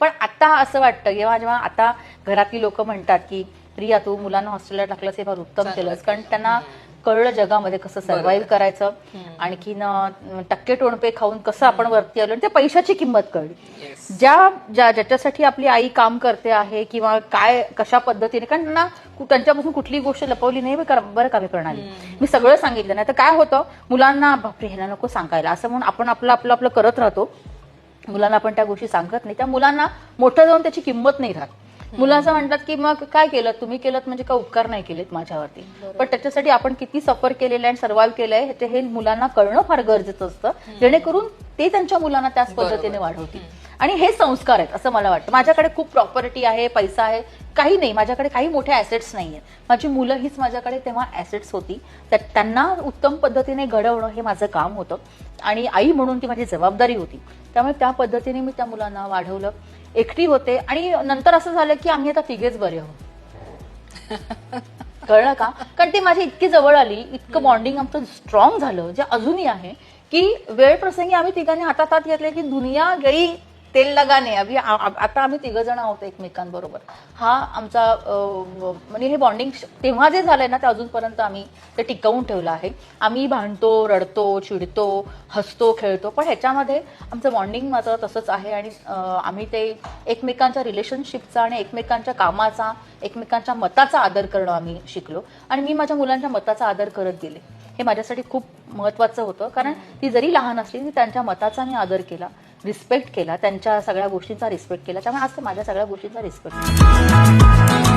पण आता असं वाटतं जेव्हा जेव्हा आता घरातली लोक म्हणतात की प्रिया तू मुलांना हॉस्टेलला टाकलंस हे फार उत्तम केलंस. कारण त्यांना कळलं जगामध्ये कसं सर्व्हाइव्ह करायचं. आणखीन टक्के टोणपे खाऊन कसं आपण वरती आलो आणि त्या पैशाची किंमत कळली. ज्या ज्या ज्याच्यासाठी आपली आई काम करते आहे किंवा काय कशा पद्धतीने कारण त्यांना त्यांच्यापासून कुठली गोष्ट लपवली नाही बरं का मी प्रणाली. मी सगळं सांगितलं नाही तर काय होतं मुलांना बापरे ह्याला नको सांगायला. असं म्हणून आपण आपलं आपलं आपलं करत राहतो. मुलांना आपण त्या गोष्टी सांगत नाही. त्या मुलांना मोठं जाऊन त्याची किंमत नाही राहत. मुलं असं म्हणतात की मग काय केलं? तुम्ही केलं म्हणजे काय उपकार नाही केलेत माझ्यावरती? पण त्याच्यासाठी आपण किती सफर केलेलं आहे आणि सर्व्हाइव्ह केलंय ते हे मुलांना कळणं फार गरजेचं असतं. जेणेकरून ते त्यांच्या मुलांना त्याच पद्धतीने वाढवतील. आणि हे संस्कार आहेत असं मला वाटतं. माझ्याकडे खूप प्रॉपर्टी आहे पैसा आहे काही नाही. माझ्याकडे काही मोठे ऍसेट्स नाही आहेत माझी मुलं हीच माझ्याकडे तेव्हा ऍसेट्स होती. त्या- त्यांना उत्तम पद्धतीने घडवणं हे माझं काम होतं. आणि आई म्हणून ती माझी जबाबदारी होती. त्यामुळे त्या पद्धतीने मी त्या मुलांना वाढवलं. एकटी होते आणि नंतर असं झालं की आम्ही आता तिघेच बरे आहोत. कळलं का? कारण ती माझी इतकी जवळ आली इतकं बॉन्डिंग आमचं स्ट्रॉंग झालं जे अजूनही आहे की वेळ प्रसंगी आम्ही तिघांनी हातात हात घेतले की दुनिया गई तेल लगाने. अभि आ- आ- आता आम्ही तिघ जण आहोत एकमेकांबरोबर. हा आमचा म्हणजे हे बॉन्डिंग तेव्हा जे झालंय ना ते अजूनपर्यंत आम्ही ते टिकवून ठेवलं आहे. आम्ही भांडतो रडतो चिडतो हसतो खेळतो पण ह्याच्यामध्ये आमचं बॉन्डिंग मात्र तसंच आहे आणि आम्ही ते एकमेकांच्या रिलेशनशिपचा आणि एकमेकांच्या कामाचा एकमेकांच्या मताचा आदर करणं आम्ही शिकलो. आणि मी माझ्या मुलांच्या मताचा आदर करत गेले. हे माझ्यासाठी खूप महत्वाचं होतं. कारण ती जरी लहान असली तरी त्यांच्या मताचा मी आदर केला. रिस्पेक्ट केला त्यांच्या सगळ्या गोष्टींचा रिस्पेक्ट केला. त्यामुळे आज ते माझ्या सगळ्या गोष्टींचा रिस्पेक्ट